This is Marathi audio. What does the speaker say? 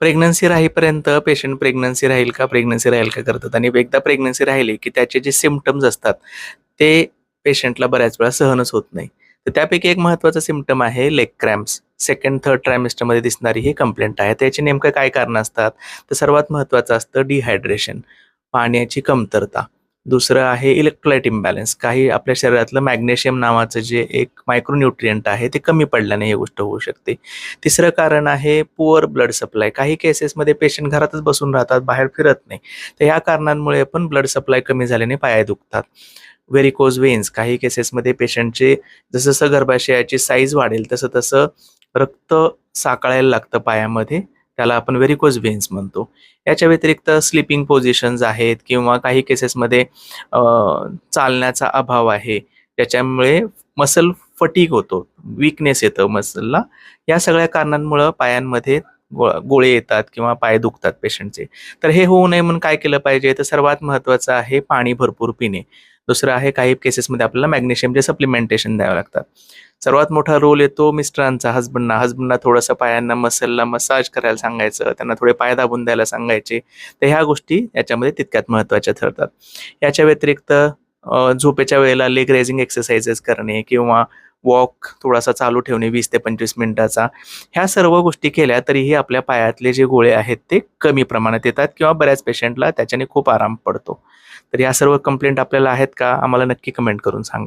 प्रेग्नन्सी राहीपर्यंत पेशंट प्रेग्नन्सी राहील का प्रेग्नन्सी राहील का करतात. आणि एकदा प्रेग्नन्सी राहिली की त्याचे जे सिमटम्स असतात ते पेशंटला बऱ्याच वेळा सहनच होत नाही. तर त्यापैकी एक महत्त्वाचा सिमटम आहे लेग क्रॅम्प्स सेकंड थर्ड ट्रायमिस्टरमध्ये दिसणारी ही कंप्लेंट आहे. त्याची नेमकं काय कारणं असतात? तर सर्वात महत्त्वाचं असतं डिहायड्रेशन पाण्याची कमतरता. दुसरं आहे इलेक्ट्रोलाइट इम्बॅलन्स काही आपल्या शरीरातलं मॅग्नेशियम नावाचं जे एक मायक्रोन्यूट्रियंट आहे ते कमी पडल्याने ही गोष्ट होऊ शकते. तिसरं कारण आहे पुअर ब्लड सप्लाय काही केसेसमध्ये पेशंट घरातच बसून राहतात बाहेर फिरत नाही. तर ह्या कारणांमुळे पण ब्लड सप्लाय कमी झाल्याने पाय दुखतात. व्हेरिकोज वेन्स काही केसेसमध्ये पेशंटचे जसं जसं गर्भाशयाची साईज वाढेल तसं तसं रक्त साकळायला लागतं पायामध्ये. त्याला आपण व्हेरिकोज व्हेन्स म्हणतो. याच्या व्यतिरिक्त स्लिपिंग पोझिशन्स आहेत किंवा काही केसेसमध्ये चालण्याचा अभाव आहे. त्याच्यामुळे मसल फटीक होतो. विकनेस येतं मसलला या सगळ्या कारणांमुळं पायांमध्ये गो गोळे येतात किंवा पाय दुखतात पेशंटचे तर हे होऊ नये म्हणून काय केलं पाहिजे? तर सर्वात महत्त्वाचं आहे पाणी भरपूर पिणे. दुसरं आहे काही केसेसमध्ये आपल्याला मॅग्नेशियमचे सप्लिमेंटेशन द्यावं लागतात. सर्वात मोठा रोल येतो मिस्टरांचा हजबंडना हजबंडना थोडंसं पायांना मसलला मसाज करायला सांगायचं त्यांना थोडे पाय दाबून द्यायला सांगायचे. तर ह्या गोष्टी याच्यामध्ये तितक्यात महत्त्वाच्या ठरतात. याच्या व्यतिरिक्त झोपेच्या वेळेला लेग रेझिंग एक्सरसाइजेस करणे किंवा वॉक थोडासा चालू ठेवणे वीस ते पंचवीस मिनिटाचा. ह्या सर्व गोष्टी केल्या तरीही आपल्या पायातले जे गोळे आहेत ते कमी प्रमाणात येतात किंवा बऱ्याच पेशंटला त्याच्याने खूप आराम पडतो. तर या सर्व कंप्लेंट आपल्याला आहेत का? आम्हाला नक्की कमेंट करून सांगा.